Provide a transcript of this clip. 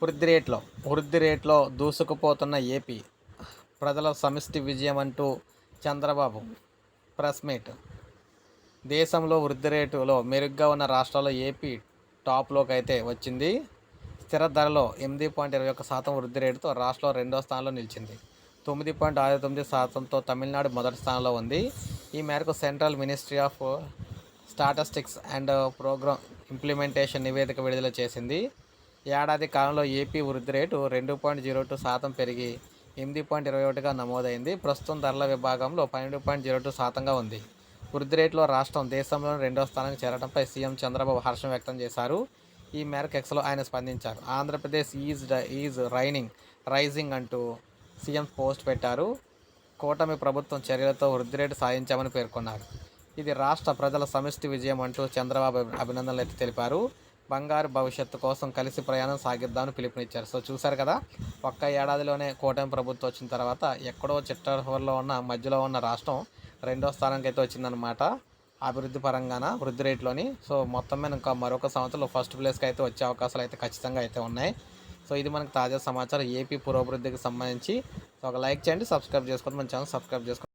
వృద్ధి రేట్లో వృద్ధి రేట్లో దూసుకుపోతున్న ఏపీ ప్రజల సమిష్టి విజయం అంటూ చంద్రబాబు ప్రెస్ మీట్. దేశంలో వృద్ధి రేటులో మెరుగ్గా ఉన్న రాష్ట్రాల్లో ఏపీ టాప్లోకి అయితే వచ్చింది. స్థిర ధరలో ఎనిమిది పాయింట్ ఇరవై ఒక్క శాతం వృద్ధి రేటుతో రాష్ట్రంలో రెండో స్థానంలో నిలిచింది. తొమ్మిది పాయింట్ ఆరు తొమ్మిది శాతంతో తమిళనాడు మొదటి స్థానంలో ఉంది. ఈ మేరకు central ministry of statistics and programme implementation నివేదిక విడుదల చేసింది. ఏడాది కాలంలో ఏపీ వృద్ధి రేటు రెండు పాయింట్ జీరో టూ శాతం పెరిగి ఎనిమిది పాయింట్ ఇరవై ఒకటిగా నమోదైంది. ప్రస్తుతం ధరల విభాగంలో పన్నెండు పాయింట్ జీరో టూ శాతంగా ఉంది. వృద్ధి రేటులో రాష్ట్రం దేశంలోని రెండో స్థానానికి చేరడంపై సీఎం చంద్రబాబు హర్షం వ్యక్తం చేశారు. ఈ మేరకు ఎక్స్లో ఆయన స్పందించారు. Andhra Pradesh is is raining rising అంటూ సీఎం పోస్ట్ పెట్టారు. కూటమి ప్రభుత్వం చర్యలతో వృద్ధి రేటు సాధించామని పేర్కొన్నారు. ఇది రాష్ట్ర ప్రజల సమిష్టి విజయం అంటూ చంద్రబాబు అభినందనలు అయితే తెలిపారు. బంగారు భవిష్యత్తు కోసం కలిసి ప్రయాణం సాగిద్దామని పిలుపునిచ్చారు. సో చూశారు కదా ఒక్క ఏడాదిలోనే కూటమి ప్రభుత్వం వచ్చిన తర్వాత ఎక్కడో చిట్టహోర్లో ఉన్న మధ్యలో ఉన్న రాష్ట్రం రెండో స్థానానికి అయితే వచ్చిందనమాట అభివృద్ధి పరంగాన వృద్ధి రేట్లోని సో మొత్తం మీద ఇంకా మరొక సంవత్సరంలో ఫస్ట్ ప్లేస్కి అయితే వచ్చే అవకాశాలు అయితే ఖచ్చితంగా అయితే ఉన్నాయి. సో ఇది మనకు తాజా సమాచారం. ఏపీ పురోభివృద్ధికి సంబంధించి సో ఒక లైక్ చేయండి సబ్స్క్రైబ్ చేసుకోండి మన ఛానల్ సబ్స్క్రైబ్ చేసుకోండి.